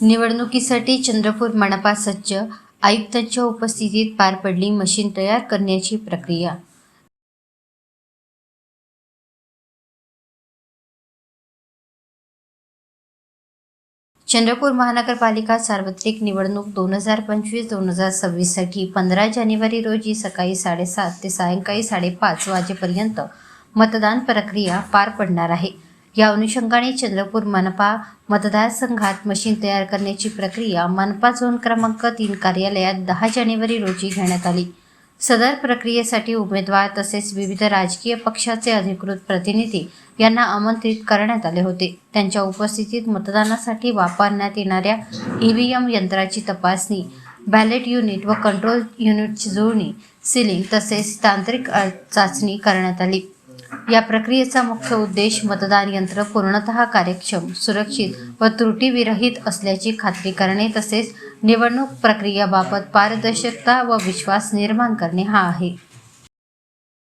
निवडणुकीसाठी चंद्रपूर मनपा सज्ज आयुक्तांच्या उपस्थितीत पार पडली मशीन तयार करण्याची प्रक्रिया. चंद्रपूर महानगरपालिका सार्वत्रिक निवडणूक दोन हजार पंचवीस दोन हजार सव्वीससाठी पंधरा जानेवारी रोजी सकाळी साडेसात ते सायंकाळी साडेपाच वाजेपर्यंत मतदान प्रक्रिया पार पडणार आहे. या अनुषंगाने चंद्रपूर मनपा मतदारसंघात मशीन तयार करण्याची प्रक्रिया मनपा झोन क्रमांक तीन कार्यालयात दहा जानेवारी रोजी घेण्यात आली. सदर प्रक्रियेसाठी उमेदवार तसेच विविध राजकीय पक्षाचे अधिकृत प्रतिनिधी यांना आमंत्रित करण्यात आले होते. त्यांच्या उपस्थितीत मतदानासाठी वापरण्यात येणाऱ्या ई व्ही एम यंत्राची तपासणी बॅलेट युनिट व कंट्रोल युनिटची जुळणी सिलिंग तसेच तांत्रिक चाचणी करण्यात आली. या प्रक्रियेचा मुख्य उद्देश मतदान यंत्र पूर्णतः कार्यक्षम सुरक्षित व त्रुटीविरहित असल्याची खात्री करणे तसेच निवडणूक प्रक्रियेबाबत पारदर्शकता व विश्वास निर्माण करणे हा आहे.